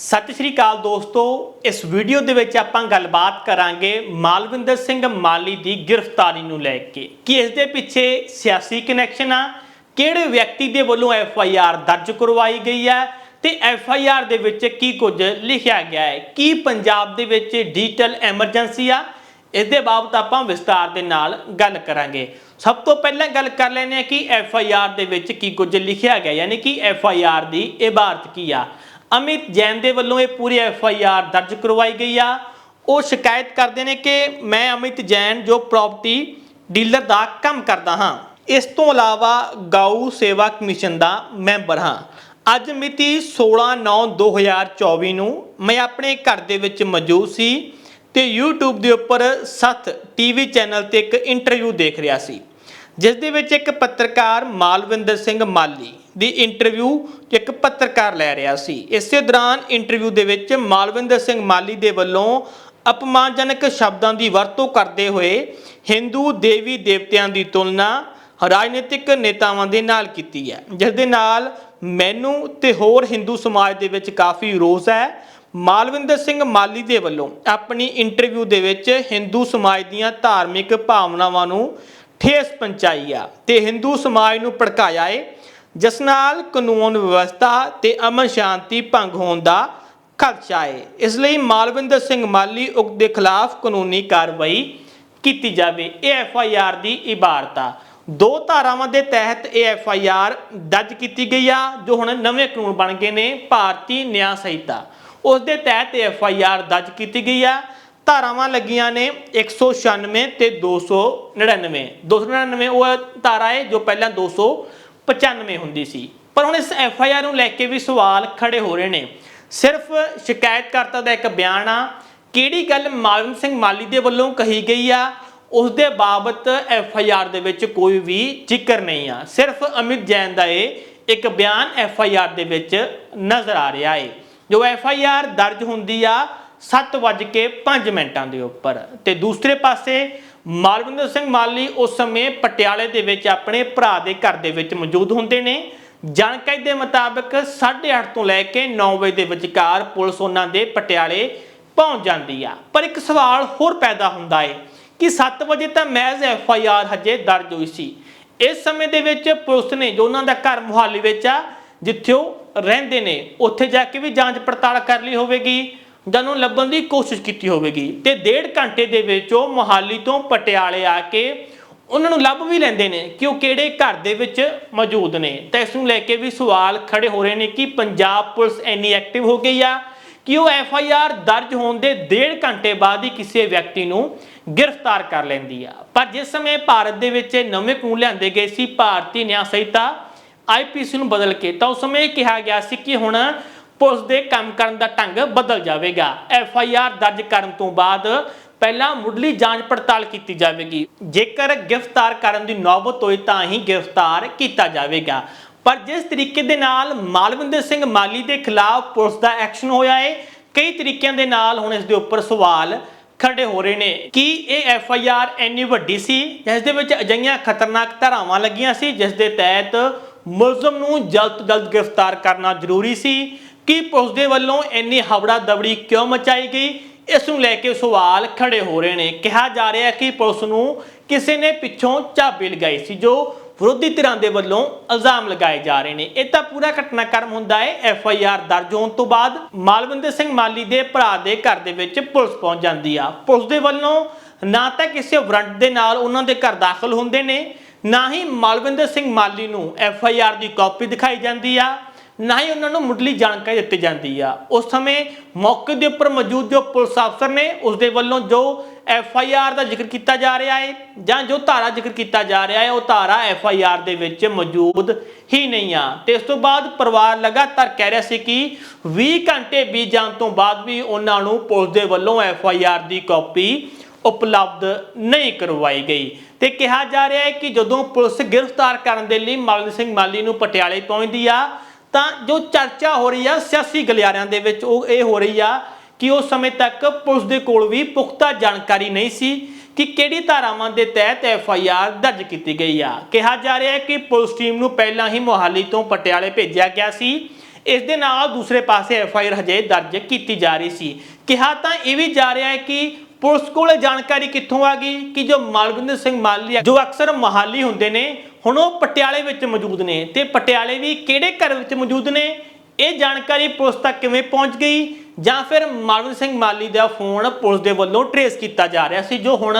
ਸਤਿ ਸ਼੍ਰੀ ਅਕਾਲ ਦੋਸਤੋ, ਇਸ ਵੀਡੀਓ ਦੇ ਵਿੱਚ ਆਪਾਂ ਗੱਲਬਾਤ ਕਰਾਂਗੇ ਮਾਲਵਿੰਦਰ ਸਿੰਘ ਮਾਲੀ ਦੀ ਗ੍ਰਿਫਤਾਰੀ ਨੂੰ ਲੈ ਕੇ। ਕਿ ਇਸ ਦੇ ਪਿੱਛੇ ਸਿਆਸੀ ਕਨੈਕਸ਼ਨ ਆ? ਕਿਹੜੇ ਵਿਅਕਤੀ ਦੇ ਵੱਲੋਂ ਐਫ ਆਈ ਆਰ ਦਰਜ ਕਰਵਾਈ ਗਈ ਹੈ? ਤੇ ਐਫ ਆਈ ਆਰ ਦੇ ਵਿੱਚ ਕੀ ਕੁਝ ਲਿਖਿਆ ਗਿਆ ਹੈ? ਕੀ ਪੰਜਾਬ ਦੇ ਵਿੱਚ ਡਿਜੀਟਲ ਐਮਰਜੈਂਸੀ ਆ? ਇਸ ਦੇ ਬਾਬਤ ਆਪਾਂ ਵਿਸਤਾਰ ਦੇ ਨਾਲ ਗੱਲ ਕਰਾਂਗੇ। ਸਭ ਤੋਂ ਪਹਿਲਾਂ ਗੱਲ ਕਰ ਲੈਂਦੇ ਹਾਂ ਕਿ ਐਫ ਆਈ ਆਰ ਦੇ ਵਿੱਚ ਕੀ ਕੁਝ ਲਿਖਿਆ ਗਿਆ, ਯਾਨੀ ਕਿ ਐਫ ਆਈ ਆਰ ਦੀ ਇਬਾਰਤ ਕੀ ਆ? ਅਮਿਤ ਜੈਨ ਦੇ ਵੱਲੋਂ ਇਹ ਪੂਰੀ ਐਫ ਆਈ ਆਰ ਦਰਜ ਕਰਵਾਈ ਗਈ ਆ। ਉਹ ਸ਼ਿਕਾਇਤ ਕਰਦੇ ਨੇ ਕਿ ਮੈਂ ਅਮਿਤ ਜੈਨ ਜੋ ਪ੍ਰਾਪਰਟੀ ਡੀਲਰ ਦਾ ਕੰਮ ਕਰਦਾ ਹਾਂ, ਇਸ ਤੋਂ ਇਲਾਵਾ ਗਾਊ ਸੇਵਾ ਕਮਿਸ਼ਨ ਦਾ ਮੈਂਬਰ ਹਾਂ। ਅੱਜ ਮਿਤੀ 16/9/2024 ਨੂੰ ਮੈਂ ਆਪਣੇ ਘਰ ਦੇ ਵਿੱਚ ਮੌਜੂਦ ਸੀ ਤੇ YouTube ਦੇ ਉੱਪਰ ਸੱਤ ਟੀਵੀ ਚੈਨਲ ਤੇ ਇੱਕ ਇੰਟਰਵਿਊ ਦੇਖ ਰਿਹਾ ਸੀ, ਜਿਸ ਦੇ ਵਿੱਚ ਇੱਕ ਪੱਤਰਕਾਰ ਮਾਲਵਿੰਦਰ ਸਿੰਘ ਮਾਲੀ ਦੀ ਇੰਟਰਵਿਊ ਇੱਕ ਪੱਤਰਕਾਰ ਲੈ ਰਿਹਾ ਸੀ। ਇਸੇ ਦੌਰਾਨ ਇੰਟਰਵਿਊ ਦੇ ਵਿੱਚ ਮਾਲਵਿੰਦਰ ਸਿੰਘ ਮਾਲੀ ਦੇ ਵੱਲੋਂ ਅਪਮਾਨਜਨਕ ਸ਼ਬਦਾਂ ਦੀ ਵਰਤੋਂ ਕਰਦੇ ਹੋਏ ਹਿੰਦੂ ਦੇਵੀ ਦੇਵਤਿਆਂ ਦੀ ਤੁਲਨਾ ਰਾਜਨੀਤਿਕ ਨੇਤਾਵਾਂ ਦੇ ਨਾਲ ਕੀਤੀ ਹੈ। ਜਿਸ ਦੇ ਨਾਲ ਮੈਨੂੰ ਤੇ ਹੋਰ ਹਿੰਦੂ ਸਮਾਜ ਦੇ ਵਿੱਚ ਕਾਫੀ ਰੋਸ ਹੈ। ਮਾਲਵਿੰਦਰ ਸਿੰਘ ਮਾਲੀ ਦੇ ਵੱਲੋਂ ਆਪਣੀ ਇੰਟਰਵਿਊ ਦੇ ਵਿੱਚ ਹਿੰਦੂ ਸਮਾਜ ਦੀਆਂ ਧਾਰਮਿਕ ਭਾਵਨਾਵਾਂ ਨੂੰ ਠੇਸ ਪਹੁੰਚਾਈ ਆ ਤੇ ਹਿੰਦੂ ਸਮਾਜ ਨੂੰ ਭੜਕਾਇਆ ਏ। ਜਿਸ ਨਾਲ ਕਾਨੂੰਨ ਵਿਵਸਥਾ ਤੇ ਅਮਨ ਸ਼ਾਂਤੀ ਭੰਗ ਹੋਣ ਦਾ ਖਦਸ਼ਾ ਏ ਇਸ ਲਈ ਮਾਲਵਿੰਦਰ ਸਿੰਘ ਮਾਲੀ ਉਕਤ ਦੇ ਖਿਲਾਫ ਕਾਨੂੰਨੀ ਕਾਰਵਾਈ ਕੀਤੀ ਜਾਵੇ। ਇਹ ਐਫ ਆਈ ਆਰ ਦੀ ਇਬਾਰਤ। ਆ ਦੋ ਧਾਰਾਵਾਂ ਦੇ ਤਹਿਤ ਇਹ ਐਫ ਆਈ ਆਰ ਦਰਜ ਕੀਤੀ ਗਈ ਆ, ਜੋ ਹੁਣ ਨਵੇਂ ਕਾਨੂੰਨ ਬਣ ਗਏ ਨੇ, ਭਾਰਤੀ ਨਿਆਂ ਸੰਹਿਤਾ। ਉਸ ਦੇ ਤਹਿਤ ਇਹ ਐਫ ਆਈ ਆਰ ਦਰਜ ਕੀਤੀ ਗਈ ਆ। ਧਾਰਾਵਾਂ ਲੱਗੀਆਂ ਨੇ 196 ਤੇ 299 299 ਉਹ ਧਾਰਾ ਹੈ ਜੋ ਪਹਿਲਾਂ 295 ਹੁੰਦੀ ਸੀ। ਪਰ ਹੁਣ ਇਸ ਐਫ ਆਈ ਆਰ ਨੂੰ ਲੈ ਕੇ ਵੀ ਸਵਾਲ ਖੜੇ ਹੋ ਰਹੇ ਨੇ। ਸਿਰਫ ਸ਼ਿਕਾਇਤਕਰਤਾ ਦਾ ਇੱਕ ਬਿਆਨ ਆ। ਕਿਹੜੀ ਗੱਲ ਮਾਲਵਨ ਸਿੰਘ ਮਾਲੀ ਦੇ ਵੱਲੋਂ ਕਹੀ ਗਈ ਆ? ਉਸ ਦੇ ਬਾਬਤ ਐਫ ਆਈ ਆਰ ਦੇ ਵਿੱਚ ਕੋਈ ਵੀ ਜ਼ਿਕਰ ਨਹੀਂ ਆ। ਸਿਰਫ ਅਮਿਤ ਜੈਨ ਦਾ ਇਹ ਇੱਕ ਬਿਆਨ ਐਫ ਆਈ ਆਰ ਦੇ ਵਿੱਚ ਨਜ਼ਰ ਆ ਰਿਹਾ ਏ। ਜੋ ਐਫ ਆਈ ਆਰ ਦਰਜ ਹੁੰਦੀ ਆ 7:05 ਮਿੰਟਾਂ ਦੇ ਉੱਪਰ। ਤੇ ਦੂਸਰੇ ਪਾਸੇ ਮਾਲਵਿੰਦਰ ਸਿੰਘ ਮਾਲੀ ਉਸ ਸਮੇਂ ਪਟਿਆਲੇ ਦੇ ਵਿੱਚ ਆਪਣੇ ਭਰਾ ਦੇ ਘਰ ਦੇ ਵਿੱਚ ਮੌਜੂਦ ਹੁੰਦੇ ਨੇ। ਜਾਣਕਾਰੀ ਦੇ ਮੁਤਾਬਕ 8:30 ਤੋਂ ਲੈ ਕੇ 9 ਵਜੇ ਦੇ ਵਿਚਕਾਰ ਪੁਲਿਸ ਉਹਨਾਂ ਦੇ ਪਟਿਆਲੇ ਪਹੁੰਚ ਜਾਂਦੀ ਆ। ਪਰ ਇੱਕ ਸਵਾਲ ਹੋਰ ਪੈਦਾ ਹੁੰਦਾ ਏ ਕਿ 7 ਵਜੇ ਤਾਂ ਮਹਿਜ਼ ਐਫ ਆਈ ਆਰ ਹਜੇ ਦਰਜ ਹੋਈ ਸੀ। ਇਸ ਸਮੇਂ ਦੇ ਵਿੱਚ ਪੁਲਿਸ ਨੇ ਜੋ ਉਹਨਾਂ ਦਾ ਘਰ ਮੁਹਾਲੀ ਵਿੱਚ ਆ, ਜਿੱਥੇ ਉਹ ਰਹਿੰਦੇ ਨੇ, ਉੱਥੇ ਜਾ ਕੇ ਵੀ ਜਾਂਚ ਪੜਤਾਲ ਕਰ ਲਈ ਹੋਵੇਗੀ। ਜਾਂ ਲੱਭਣ ਦੀ ਕੋਸ਼ਿਸ਼ ਕੀਤੀ ਹੋਵੇਗੀ ਤੇ ਡੇਢ ਘੰਟੇ ਦੇ ਵਿੱਚ ਉਹ ਮੋਹਾਲੀ ਤੋਂ ਪਟਿਆਲੇ ਆ ਕੇ ਉਹਨਾਂ ਨੂੰ ਲੱਭ ਵੀ ਲੈਂਦੇ ਨੇ ਕਿ ਉਹ ਕਿਹੜੇ ਘਰ ਦੇ ਵਿੱਚ ਮੌਜੂਦ ਨੇ। ਤਾਂ ਇਸ ਨੂੰ ਲੈ ਕੇ ਵੀ ਸਵਾਲ ਖੜੇ ਹੋ ਰਹੇ ਨੇ ਕਿ ਪੰਜਾਬ ਪੁਲਿਸ ਇੰਨੀ ਐਕਟਿਵ ਹੋ ਗਈ ਆ ਕਿ ਉਹ ਐਫ ਆਈ ਆਰ ਦਰਜ ਹੋਣ ਦੇ ਡੇਢ ਘੰਟੇ ਬਾਅਦ ਹੀ ਕਿਸੇ ਵਿਅਕਤੀ ਨੂੰ ਗ੍ਰਿਫਤਾਰ ਕਰ ਲੈਂਦੀ ਆ। ਪਰ ਜਿਸ ਸਮੇਂ ਭਾਰਤ ਦੇ ਵਿੱਚ ਨਵੇਂ ਕਾਨੂੰਨ ਲਿਆਂਦੇ ਗਏ ਸੀ, ਭਾਰਤੀ ਨਿਆਂ ਸੰਹਿਤਾ ਆਈਪੀਸੀ ਨੂੰ ਬਦਲ ਕੇ, ਤਾਂ ਉਸ ਸਮੇਂ ਇਹ ਕਿਹਾ ਗਿਆ ਸੀ ਕਿ ਹੁਣ ਪੁਲਿਸ ਦੇ ਕੰਮ ਕਰਨ ਦਾ ਢੰਗ ਬਦਲ ਜਾਵੇਗਾ। ਐਫ ਆਈ ਆਰ ਦਰਜ ਕਰਨ ਤੋਂ ਬਾਅਦ ਪਹਿਲਾਂ ਮੁੱਢਲੀ ਜਾਂਚ ਪੜਤਾਲ ਕੀਤੀ ਜਾਵੇਗੀ। ਜੇਕਰ ਗ੍ਰਿਫਤਾਰ ਕਰਨ ਦੀ ਨੌਬਤ ਹੋਈ ਤਾਂ ਹੀ ਗ੍ਰਿਫਤਾਰ ਕੀਤਾ ਜਾਵੇਗਾ। ਪਰ ਜਿਸ ਤਰੀਕੇ ਦੇ ਨਾਲ ਮਾਲਵਿੰਦਰ ਸਿੰਘ ਮਾਲੀ ਦੇ ਖਿਲਾਫ ਪੁਲਿਸ ਦਾ ਐਕਸ਼ਨ ਹੋਇਆ ਹੈ ਕਈ ਤਰੀਕਿਆਂ ਦੇ ਨਾਲ ਹੁਣ ਇਸ ਦੇ ਉੱਪਰ ਸਵਾਲ ਖੜੇ ਹੋ ਰਹੇ ਨੇ। ਕਿ ਇਹ ਐਫ ਆਈ ਆਰ ਇੰਨੀ ਵੱਡੀ ਸੀ, ਜਿਸ ਦੇ ਵਿੱਚ ਅਜਿਹੀਆਂ ਖਤਰਨਾਕ ਧਾਰਾਵਾਂ ਲੱਗੀਆਂ ਸੀ, ਜਿਸ ਦੇ ਤਹਿਤ ਮੁਲਜ਼ਮ ਨੂੰ ਜਲਦ ਤੋਂ ਜਲਦ ਗ੍ਰਿਫਤਾਰ ਕਰਨਾ ਜ਼ਰੂਰੀ ਸੀ? ਕਿ ਪੁਲਿਸ ਦੇ ਵੱਲੋਂ ਇੰਨੀ ਹਵੜਾ ਦਬੜੀ ਕਿਉਂ ਮਚਾਈ ਗਈ? ਇਸ ਨੂੰ ਲੈ ਕੇ ਸਵਾਲ ਖੜੇ ਹੋ ਰਹੇ ਨੇ। ਕਿਹਾ ਜਾ ਰਿਹਾ ਹੈ ਕਿ ਪੁਲਿਸ ਨੂੰ ਕਿਸੇ ਨੇ ਪਿੱਛੋਂ ਝਾਬੀ ਲਗਾਈ ਸੀ, ਜੋ ਵਿਰੋਧੀ ਧਿਰਾਂ ਦੇ ਵੱਲੋਂ ਇਲਜ਼ਾਮ ਲਗਾਏ ਜਾ ਰਹੇ ਨੇ। ਇਹ ਤਾਂ ਪੂਰਾ ਘਟਨਾਕ੍ਰਮ ਹੁੰਦਾ ਹੈ। ਐਫ ਆਈ ਆਰ ਦਰਜ ਹੋਣ ਤੋਂ ਬਾਅਦ ਮਾਲਵਿੰਦਰ ਸਿੰਘ ਮਾਲੀ ਦੇ ਭਰਾ ਦੇ ਘਰ ਦੇ ਵਿੱਚ ਪੁਲਿਸ ਪਹੁੰਚ ਜਾਂਦੀ ਆ। ਪੁਲਿਸ ਦੇ ਵੱਲੋਂ ਨਾ ਤਾਂ ਕਿਸੇ ਵਾਰੰਟ ਦੇ ਨਾਲ ਉਹਨਾਂ ਦੇ ਘਰ ਦਾਖਲ ਹੁੰਦੇ ਨੇ, ਨਾ ਹੀ ਮਾਲਵਿੰਦਰ ਸਿੰਘ ਮਾਲੀ ਨੂੰ ਐਫ ਆਈ ਆਰ ਦੀ ਕਾਪੀ ਦਿਖਾਈ ਜਾਂਦੀ ਆ। ਨਾ ਹੀ ਉਹਨਾਂ ਨੂੰ ਮੁੱਢਲੀ ਜਾਣਕਾਰੀ ਦਿੱਤੀ ਜਾਂਦੀ ਆ। ਉਸ ਸਮੇਂ ਮੌਕੇ ਦੇ ਉੱਪਰ ਮੌਜੂਦ ਜੋ ਪੁਲਿਸ ਅਫਸਰ ਨੇ ਉਸ ਦੇ ਵੱਲੋਂ ਜੋ ਐਫ ਆਈ ਆਰ ਦਾ ਜ਼ਿਕਰ ਕੀਤਾ ਜਾ ਰਿਹਾ ਹੈ ਜਾਂ ਜੋ ਧਾਰਾ ਜ਼ਿਕਰ ਕੀਤਾ ਜਾ ਰਿਹਾ ਹੈ ਉਹ ਧਾਰਾ ਐਫ ਆਈ ਆਰ ਦੇ ਵਿੱਚ ਮੌਜੂਦ ਹੀ ਨਹੀਂ ਆ। ਤੇ ਇਸ ਤੋਂ ਬਾਅਦ ਪਰਿਵਾਰ ਲਗਾਤਾਰ ਕਹਿ ਰਿਹਾ ਸੀ ਕਿ 20 ਘੰਟੇ ਬੀਤ ਜਾਣ ਤੋਂ ਬਾਅਦ ਵੀ ਉਹਨਾਂ ਨੂੰ ਪੁਲਿਸ ਦੇ ਵੱਲੋਂ ਐਫ ਆਈ ਆਰ ਦੀ ਕਾਪੀ ਉਪਲਬਧ ਨਹੀਂ ਕਰਵਾਈ ਗਈ। ਤੇ ਕਿਹਾ ਜਾ ਰਿਹਾ ਹੈ ਕਿ ਜਦੋਂ ਪੁਲਿਸ ਗ੍ਰਿਫਤਾਰ ਕਰਨ ਦੇ ਲਈ ਮਾਲਵਿੰਦਰ ਸਿੰਘ ਮਾਲੀ ਨੂੰ ਪਟਿਆਲੇ ਪਹੁੰਚਦੀ ਆ ਤਾਂ ਜੋ ਚਰਚਾ ਹੋ ਰਹੀ ਆ ਸਿਆਸੀ ਗਲਿਆਰਿਆਂ ਦੇ ਵਿੱਚ, ਉਹ ਇਹ ਹੋ ਰਹੀ ਆ ਕਿ ਉਸ ਸਮੇਂ ਤੱਕ ਪੁਲਿਸ ਦੇ ਕੋਲ ਵੀ ਪੁਖਤਾ ਜਾਣਕਾਰੀ ਨਹੀਂ ਸੀ ਕਿ ਕਿਹੜੀ ਧਾਰਾਵਾਂ ਦੇ ਤਹਿਤ ਐਫ ਆਈ ਆਰ ਦਰਜ ਕੀਤੀ ਗਈ ਆ। ਕਿਹਾ ਜਾ ਰਿਹਾ ਹੈ ਕਿ ਪੁਲਿਸ ਟੀਮ ਨੂੰ ਪਹਿਲਾਂ ਹੀ ਮੋਹਾਲੀ ਤੋਂ ਪਟਿਆਲੇ ਭੇਜਿਆ ਗਿਆ ਸੀ। ਇਸ ਦੇ ਨਾਲ ਦੂਸਰੇ ਪਾਸੇ ਐਫ ਆਈ ਆਰ ਹਜੇ ਦਰਜ ਕੀਤੀ ਜਾ ਰਹੀ ਸੀ। ਕਿਹਾ ਤਾਂ ਇਹ ਵੀ ਜਾ ਰਿਹਾ ਹੈ ਕਿ ਪੁਲਿਸ ਕੋਲ ਜਾਣਕਾਰੀ ਕਿੱਥੋਂ ਆ ਗਈ ਕਿ ਜੋ ਮਾਲਵਿੰਦਰ ਸਿੰਘ ਮਾਲੀ ਜੋ ਅਕਸਰ ਮਹਾਲੀ ਹੁੰਦੇ ਨੇ ਹੁਣ ਉਹ ਪਟਿਆਲੇ ਵਿੱਚ ਮੌਜੂਦ ਨੇ ਤੇ ਪਟਿਆਲੇ ਵੀ ਕਿਹੜੇ ਘਰ ਵਿੱਚ ਮੌਜੂਦ ਨੇ? ਇਹ ਜਾਣਕਾਰੀ ਪੁਲਿਸ ਤੱਕ ਕਿਵੇਂ ਪਹੁੰਚ ਗਈ? ਜਾਂ ਫਿਰ ਮਾਲਵਿੰਦਰ ਸਿੰਘ ਮਾਲੀ ਦਾ ਫੋਨ ਪੁਲਿਸ ਦੇ ਵੱਲੋਂ ਟਰੇਸ ਕੀਤਾ ਜਾ ਰਿਹਾ ਸੀ, ਜੋ ਹੁਣ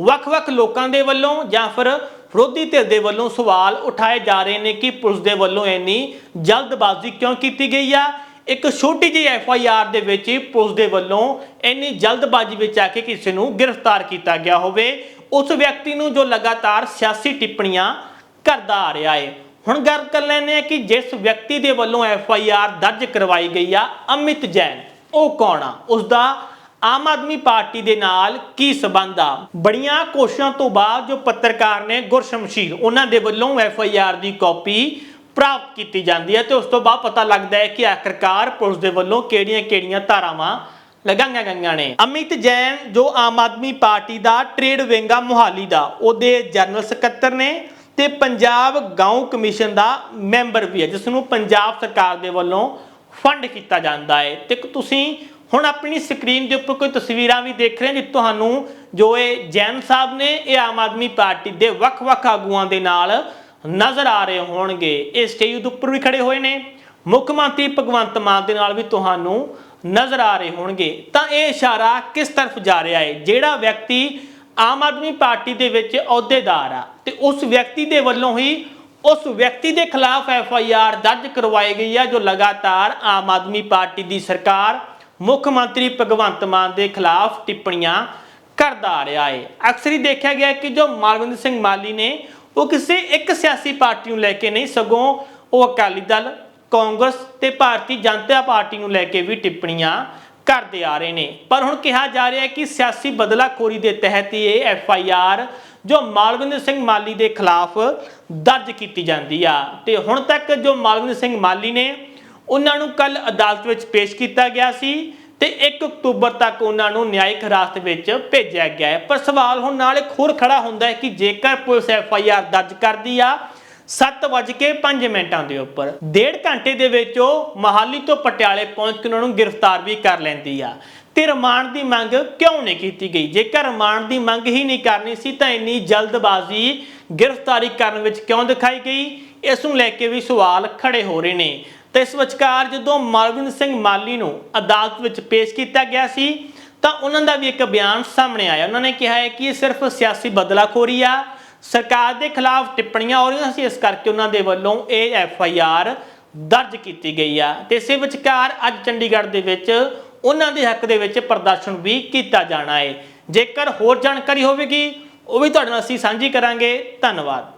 ਵੱਖ-ਵੱਖ ਲੋਕਾਂ ਦੇ ਵੱਲੋਂ ਜਾਂ ਫਿਰ ਵਿਰੋਧੀ ਧਿਰ ਦੇ ਵੱਲੋਂ ਸਵਾਲ ਉਠਾਏ ਜਾ ਰਹੇ ਨੇ ਕਿ ਪੁਲਿਸ ਦੇ ਵੱਲੋਂ ਇੰਨੀ ਜਲਦਬਾਜ਼ੀ ਕਿਉਂ ਕੀਤੀ ਗਈ ਆ? ਇੱਕ ਛੋਟੀ ਜਿਹੀ ਐਫ ਆਈ ਆਰ ਦੇ ਵਿੱਚ ਹੀ ਪੁਲਿਸ ਦੇ ਵੱਲੋਂ ਇੰਨੀ ਜਲਦਬਾਜ਼ੀ ਵਿੱਚ ਆ ਕੇ ਕਿਸੇ ਨੂੰ ਗ੍ਰਿਫਤਾਰ ਕੀਤਾ ਗਿਆ ਹੋਵੇ। ਉਸ ਵਿਅਕਤੀ ਨੂੰ ਜੋ ਲਗਾਤਾਰ ਸਿਆਸੀ ਟਿੱਪਣੀਆਂ ਕਰਦਾ ਆ ਰਿਹਾ ਹੈ ਹੁਣ ਗੱਲ ਕਰ ਲੈਂਦੇ ਆ ਕਿ ਜਿਸ ਵਿਅਕਤੀ ਦੇ ਵੱਲੋਂ ਐਫ ਆਈ ਆਰ ਦਰਜ ਕਰਵਾਈ ਗਈ ਆ, ਅਮਿਤ ਜੈਨ। ਉਹ ਕੌਣ ਆ? ਉਸ ਦਾ ਆਮ ਆਦਮੀ ਪਾਰਟੀ ਦੇ ਨਾਲ ਕੀ ਸਬੰਧ ਆ? ਬੜੀਆਂ ਕੋਸ਼ਿਸ਼ਾਂ ਤੋਂ ਬਾਅਦ ਜੋ ਪੱਤਰਕਾਰ ਨੇ ਗੁਰਸ਼ਮਸ਼ੀਰ ਉਹਨਾਂ ਦੇ ਵੱਲੋਂ ਐਫ ਆਈ ਆਰ ਦੀ ਕਾਪੀ ਪ੍ਰਾਪਤ ਕੀਤੀ ਜਾਂਦੀ ਹੈ ਤੇ ਉਸ ਤੋਂ ਬਾਅਦ ਪਤਾ ਲੱਗਦਾ ਹੈ ਕਿ ਆਖਰਕਾਰ ਪੁਲਿਸ ਦੇ ਵੱਲੋਂ ਕਿਹੜੀਆਂ-ਕਿਹੜੀਆਂ ਧਾਰਾਵਾਂ ਲਗਾਈਆਂ ਗਈਆਂ ਨੇ। ਅਮਿਤ ਜੈਨ ਜੋ ਆਮ ਆਦਮੀ ਪਾਰਟੀ ਦਾ ਟ੍ਰੇਡ ਵਿੰਗਾ ਮੁਹਾਲੀ ਦਾ, ਉਹਦੇ ਜਨਰਲ ਸਕੱਤਰ ਨੇ ਤੇ ਪੰਜਾਬ ਗਾਉਂ ਕਮਿਸ਼ਨ ਦਾ ਮੈਂਬਰ ਵੀ ਹੈ, ਜਿਸ ਨੂੰ ਪੰਜਾਬ ਸਰਕਾਰ ਦੇ ਵੱਲੋਂ ਫੰਡ ਕੀਤਾ ਜਾਂਦਾ ਹੈ। ਤੇ ਤੁਸੀਂ ਹੁਣ ਆਪਣੀ ਸਕਰੀਨ ਦੇ ਉੱਪਰ ਕੋਈ ਤਸਵੀਰਾਂ ਵੀ ਦੇਖ ਰਹੇ ਹੋ, ਜਿੱਥੇ ਤੁਹਾਨੂੰ ਜੋ ਇਹ ਜੈਨ ਸਾਹਿਬ ਨੇ, ਇਹ ਆਮ ਆਦਮੀ ਪਾਰਟੀ ਦੇ ਵੱਖ-ਵੱਖ ਆਗੂਆਂ ਦੇ ਨਾਲ ਨਜ਼ਰ ਆ ਰਹੇ ਹੋਣਗੇ। ਇਹ ਸਟੇਜ ਦੇ ਉੱਪਰ ਵੀ ਖੜੇ ਹੋਏ ਨੇ। ਮੁੱਖ ਮੰਤਰੀ ਭਗਵੰਤ ਮਾਨ ਦੇ ਨਾਲ ਵੀ ਤੁਹਾਨੂੰ ਨਜ਼ਰ ਆ ਰਹੇ ਹੋਣਗੇ। ਤਾਂ ਇਹ ਇਸ਼ਾਰਾ ਕਿਸ ਤਰਫ ਜਾ ਰਿਹਾ ਹੈ? ਜਿਹੜਾ ਵਿਅਕਤੀ ਆਮ ਆਦਮੀ ਪਾਰਟੀ ਦੇ ਵਿੱਚ ਅਹੁਦੇਦਾਰ ਆ ਤੇ ਉਸ ਵਿਅਕਤੀ ਦੇ ਵੱਲੋਂ ਹੀ ਉਸ ਵਿਅਕਤੀ ਦੇ ਖਿਲਾਫ ਐਫ ਆਈ ਆਰ ਦਰਜ ਕਰਵਾਈ ਗਈ ਹੈ ਜੋ ਲਗਾਤਾਰ ਆਮ ਆਦਮੀ ਪਾਰਟੀ ਦੀ ਸਰਕਾਰ, ਮੁੱਖ ਮੰਤਰੀ ਭਗਵੰਤ ਮਾਨ ਦੇ ਖਿਲਾਫ ਟਿੱਪਣੀਆਂ ਕਰਦਾ ਆ ਰਿਹਾ ਹੈ ਅਕਸਰ ਹੀ ਦੇਖਿਆ ਗਿਆ ਕਿ ਜੋ ਮਾਲਵਿੰਦਰ ਸਿੰਘ ਮਾਲੀ ਨੇ, ਉਹ ਕਿਸੇ ਇੱਕ ਸਿਆਸੀ ਪਾਰਟੀ ਨੂੰ ਲੈ ਕੇ ਨਹੀਂ, ਸਗੋਂ ਉਹ ਅਕਾਲੀ ਦਲ, ਕਾਂਗਰਸ ਤੇ ਭਾਰਤੀ ਜਨਤਾ ਪਾਰਟੀ ਨੂੰ ਲੈ ਕੇ ਵੀ ਟਿੱਪਣੀਆਂ ਕਰਦੇ ਆ ਰਹੇ ਨੇ। ਪਰ ਹੁਣ ਕਿਹਾ ਜਾ ਰਿਹਾ ਹੈ ਕਿ ਸਿਆਸੀ ਬਦਲਾਖੋਰੀ ਦੇ ਤਹਿਤ ਇਹ ਐਫ ਆਈ ਆਰ ਜੋ ਮਾਲਵਿੰਦਰ ਸਿੰਘ ਮਾਲੀ ਦੇ ਖਿਲਾਫ ਦਰਜ ਕੀਤੀ ਜਾਂਦੀ ਆ। ਤੇ ਹੁਣ ਤੱਕ ਜੋ ਮਾਲਵਿੰਦਰ ਸਿੰਘ ਮਾਲੀ ਨੇ ਉਹਨਾਂ ਨੂੰ ਕੱਲ ਅਦਾਲਤ ਵਿੱਚ ਪੇਸ਼ ਕੀਤਾ ਗਿਆ ਸੀ ਤੇ 1 ਅਕਤੂਬਰ ਤੱਕ ਉਹਨਾਂ ਨੂੰ ਨਿਆਇਕ ਹਿਰਾਸਤ ਵਿੱਚ ਭੇਜਿਆ ਗਿਆ ਹੈ। ਪਰ ਸਵਾਲ ਹੁਣ ਨਾਲ ਇੱਕ ਹੋਰ ਖੜਾ ਹੁੰਦਾ ਹੈ ਕਿ ਜੇਕਰ ਪੁਲਿਸ ਐਫ ਆਈ ਆਰ ਦਰਜ ਕਰਦੀ ਆ 7:05 ਮਿੰਟਾਂ ਦੇ ਉੱਪਰ। ਡੇਢ ਘੰਟੇ ਦੇ ਵਿੱਚ ਉਹ ਮਹਾਲੀ ਤੋਂ ਪਟਿਆਲੇ ਪਹੁੰਚ ਕੇ ਉਹਨਾਂ ਨੂੰ ਗ੍ਰਿਫਤਾਰ ਵੀ ਕਰ ਲੈਂਦੀ ਆ। ਤੇ ਰਿਮਾਂਡ ਦੀ ਮੰਗ ਕਿਉਂ ਨਹੀਂ ਕੀਤੀ ਗਈ? ਜੇਕਰ ਰਿਮਾਂਡ ਦੀ ਮੰਗ ਹੀ ਨਹੀਂ ਕਰਨੀ ਸੀ, ਤਾਂ ਇੰਨੀ ਜਲਦਬਾਜ਼ੀ ਗ੍ਰਿਫਤਾਰੀ ਕਰਨ ਵਿੱਚ ਕਿਉਂ ਦਿਖਾਈ ਗਈ? ਇਸ ਨੂੰ ਲੈ ਕੇ ਵੀ ਸਵਾਲ ਖੜੇ ਹੋ ਰਹੇ ਨੇ। ਤੇ ਇਸ ਵਿਚਕਾਰ ਜਦੋਂ ਮਾਲਵਿੰਦਰ ਸਿੰਘ ਮਾਲੀ ਨੂੰ ਅਦਾਲਤ ਵਿੱਚ ਪੇਸ਼ ਕੀਤਾ ਗਿਆ ਸੀ, ਤਾਂ ਉਹਨਾਂ ਦਾ ਵੀ ਇੱਕ ਬਿਆਨ ਸਾਹਮਣੇ ਆਇਆ। ਉਹਨਾਂ ਨੇ ਕਿਹਾ ਹੈ ਕਿ ਇਹ ਸਿਰਫ ਸਿਆਸੀ ਬਦਲਾਖੋਰੀ ਆ। ਸਰਕਾਰ ਦੇ ਖਿਲਾਫ ਟਿੱਪਣੀਆਂ ਹੋ ਰਹੀਆਂ ਸੀ, ਇਸ ਕਰਕੇ ਉਹਨਾਂ ਦੇ ਵੱਲੋਂ ਇਹ ਐਫ ਆਈ ਆਰ ਦਰਜ ਕੀਤੀ ਗਈ ਆ। ਤੇ ਇਸੇ ਵਿਚਕਾਰ ਅੱਜ ਚੰਡੀਗੜ੍ਹ ਦੇ ਵਿੱਚ ਉਹਨਾਂ ਦੇ ਹੱਕ ਦੇ ਵਿੱਚ ਪ੍ਰਦਰਸ਼ਨ ਵੀ ਕੀਤਾ ਜਾਣਾ ਹੈ ਜੇਕਰ ਹੋਰ ਜਾਣਕਾਰੀ ਹੋਵੇਗੀ, ਉਹ ਵੀ ਤੁਹਾਡੇ ਨਾਲ ਅਸੀਂ ਸਾਂਝੀ ਕਰਾਂਗੇ। ਧੰਨਵਾਦ।